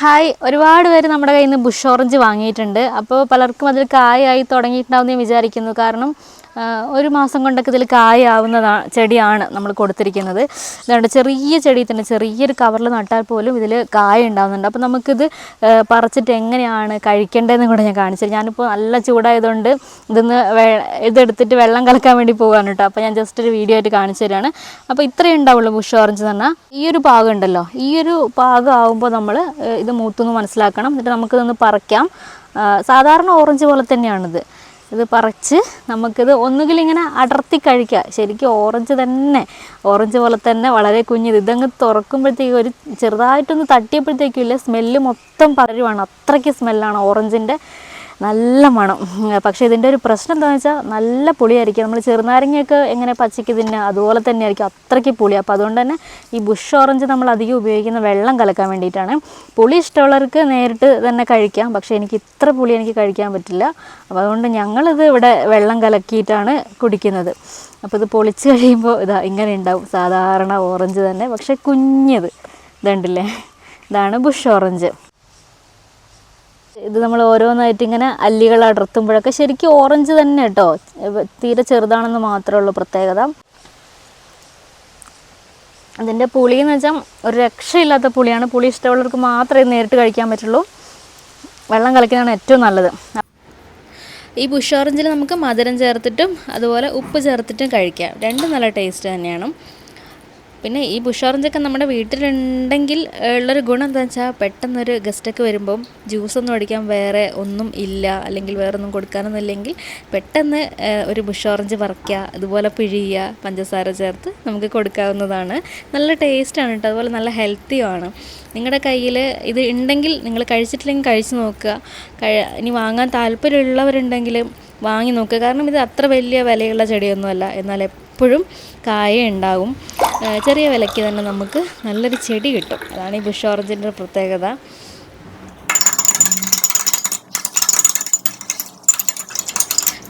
Hi. ഒരുപാട് പേര് നമ്മുടെ കയ്യിൽ നിന്ന് ബുഷ് ഓറഞ്ച് വാങ്ങിയിട്ടുണ്ട്. അപ്പോൾ പലർക്കും അതിൽ കായായി തുടങ്ങിയിട്ടുണ്ടാവും ഞാൻ വിചാരിക്കുന്നു. കാരണം ഒരു മാസം കൊണ്ടൊക്കെ ഇതിൽ കായാവുന്നതാണ് ചെടിയാണ് നമ്മൾ കൊടുത്തിരിക്കുന്നത്. അതുകൊണ്ട് ചെറിയ ചെടി തന്നെ ചെറിയൊരു കവറിൽ നട്ടാൽ പോലും ഇതിൽ കായ ഉണ്ടാകുന്നുണ്ട് അപ്പോൾ നമുക്കിത് പറിച്ചിട്ട് എങ്ങനെയാണ് കഴിക്കേണ്ടതെന്ന് കൂടെ ഞാൻ കാണിച്ചത്. ഞാനിപ്പോൾ നല്ല ചൂടായതുകൊണ്ട് ഇതിന്ന് ഇതെടുത്തിട്ട് വെള്ളം കലക്കാൻ വേണ്ടി പോകാൻ കേട്ടോ. അപ്പോൾ ഞാൻ ജസ്റ്റ് ഒരു വീഡിയോ ആയിട്ട് കാണിച്ചു തരാണ്. അപ്പോൾ ഇത്രയേ ഉണ്ടാവുള്ളൂ ബുഷ് ഓറഞ്ച് എന്ന് പറഞ്ഞാൽ. ഈ ഒരു പാകം ഉണ്ടല്ലോ ഈ ഒരു പാകം ആകുമ്പോൾ നമ്മൾ ഇത് മൂത്തുനിന്ന് മനസ്സിലാക്കണം. എന്നിട്ട് നമുക്കിതൊന്ന് പറിക്കാം. സാധാരണ ഓറഞ്ച് പോലെ തന്നെയാണിത്. ഇത് പറിച്ച് നമുക്കിത് ഒന്നുകിൽ ഇങ്ങനെ അടർത്തി കഴിക്കുക. ശരിക്കും ഓറഞ്ച് തന്നെ ഓറഞ്ച് പോലെ തന്നെ വളരെ കുഞ്ഞിത്. ഇതങ്ങ് തുറക്കുമ്പോഴത്തേക്ക് ഒരു ചെറുതായിട്ടൊന്ന് തട്ടിയപ്പോഴത്തേക്കും ഇല്ല സ്മെല്ല് മൊത്തം പകരുവാണ് അത്രയ്ക്ക് സ്മെല്ലാണ് ഓറഞ്ചിന്റെ. നല്ല മണം. പക്ഷേ ഇതിന്റെ ഒരു പ്രശ്നം എന്താണെന്ന് വെച്ചാൽ നല്ല പുളിയായിരിക്കും. നമ്മൾ ചെറുനാരങ്ങയൊക്കെ എങ്ങനെ പച്ചയ്ക്ക് തിന്നുക അതുപോലെ തന്നെ ആയിരിക്കും അത്രയ്ക്ക് പുളി. അപ്പോൾ അതുകൊണ്ട് തന്നെ ഈ ബുഷ് ഓറഞ്ച് നമ്മൾ അധികം ഉപയോഗിക്കുന്ന വെള്ളം കലക്കാൻ വേണ്ടിയിട്ടാണ്. പുളി ഇഷ്ടമുള്ളവർക്ക് നേരിട്ട് തന്നെ കഴിക്കാം. പക്ഷേ എനിക്ക് ഇത്ര പുളി എനിക്ക് കഴിക്കാൻ പറ്റില്ല. അപ്പോൾ അതുകൊണ്ട് ഞങ്ങളിത് ഇവിടെ വെള്ളം കലക്കിയിട്ടാണ് കുടിക്കുന്നത്. അപ്പോൾ ഇത് പൊളിച്ച് കഴിയുമ്പോൾ ഇതാ ഇങ്ങനെ ഉണ്ടാവും. സാധാരണ ഓറഞ്ച് തന്നെ. പക്ഷേ കുഞ്ഞത്. ഇതുണ്ടല്ലേ? ഇതാണ് ബുഷ് ഓറഞ്ച്. ഇത് നമ്മൾ ഓരോന്നായിട്ട് ഇങ്ങനെ അല്ലികൾ അടർത്തുമ്പോഴൊക്കെ ശരിക്കും ഓറഞ്ച് തന്നെ കേട്ടോ തീരെ ചെറുതാണെന്ന് മാത്രമേ ഉള്ളൂ പ്രത്യേകത. അതിന്റെ പുളി എന്ന് വെച്ചാൽ ഒരു രക്ഷയില്ലാത്ത പുളിയാണ്. പുളി ഇഷ്ടമുള്ളവർക്ക് മാത്രമേ നേരിട്ട് കഴിക്കാൻ പറ്റുള്ളൂ. വെള്ളം കലക്കുന്നതാണ് ഏറ്റവും നല്ലത്. ഈ പുഷ് ഓറഞ്ചിൽ നമുക്ക് മധുരം ചേർത്തിട്ടും അതുപോലെ ഉപ്പ് ചേർത്തിട്ടും കഴിക്കാം. രണ്ടും നല്ല ടേസ്റ്റ് തന്നെയാണ്. പിന്നെ ഈ ബുഷോറഞ്ചൊക്കെ നമ്മുടെ വീട്ടിലുണ്ടെങ്കിൽ ഉള്ളൊരു ഗുണം എന്താ വെച്ചാൽ പെട്ടെന്നൊരു ഗസ്റ്റൊക്കെ വരുമ്പം ജ്യൂസൊന്നും അടിക്കാൻ വേറെ ഒന്നും ഇല്ല അല്ലെങ്കിൽ വേറെ ഒന്നും കൊടുക്കാനൊന്നും ഇല്ലെങ്കിൽ പെട്ടെന്ന് ഒരു ബുഷോറഞ്ച് വറയ്ക്കുക അതുപോലെ പിഴിയുക പഞ്ചസാര ചേർത്ത് നമുക്ക് കൊടുക്കാവുന്നതാണ്. നല്ല ടേസ്റ്റാണ് കേട്ടോ അതുപോലെ നല്ല ഹെൽത്തിയുമാണ് നിങ്ങളുടെ കയ്യിൽ ഇത് ഉണ്ടെങ്കിൽ നിങ്ങൾ കഴിച്ചിട്ടില്ലെങ്കിൽ കഴിച്ച് നോക്കുക. ഇനി വാങ്ങാൻ താല്പര്യമുള്ളവരുണ്ടെങ്കിൽ വാങ്ങി നോക്കുക. കാരണം ഇത് അത്ര വലിയ വിലയുള്ള ചെടിയൊന്നുമല്ല. എന്നാൽ എപ്പോഴും കായ ഉണ്ടാകും ചെറിയ വിലയ്ക്ക് തന്നെ നമുക്ക് നല്ലൊരു ചെടി കിട്ടും. അതാണ് ഈ ബുഷ് ഓറഞ്ചിന്റെ പ്രത്യേകത.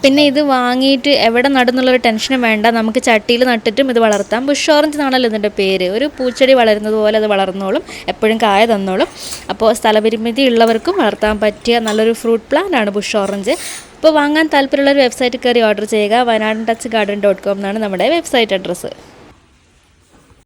പിന്നെ ഇത് വാങ്ങിയിട്ട് എവിടെ നടുന്നുള്ളൊരു ടെൻഷനും വേണ്ട. നമുക്ക് ചട്ടിയിൽ നട്ടിട്ടും ഇത് വളർത്താം. ബുഷ് ഓറഞ്ച് എന്നാണല്ലോ ഇതിന്റെ പേര്. ഒരു പൂച്ചെടി വളരുന്നത് പോലെ അത് വളർന്നോളും. എപ്പോഴും കായ തന്നോളും. അപ്പോൾ സ്ഥലപരിമിതി ഉള്ളവർക്കും വളർത്താൻ പറ്റിയ നല്ലൊരു ഫ്രൂട്ട് പ്ലാന്റ് ആണ് ബുഷ് ഓറഞ്ച്. അപ്പോൾ വാങ്ങാൻ താല്പര്യമുള്ള ഒരു വെബ്സൈറ്റ് കയറി ഓർഡർ ചെയ്യുക. വയനാടൻ ടച്ച് ഗാർഡൻ ഡോട്ട് കോം എന്നാണ് നമ്മുടെ വെബ്സൈറ്റ് അഡ്രസ്സ്.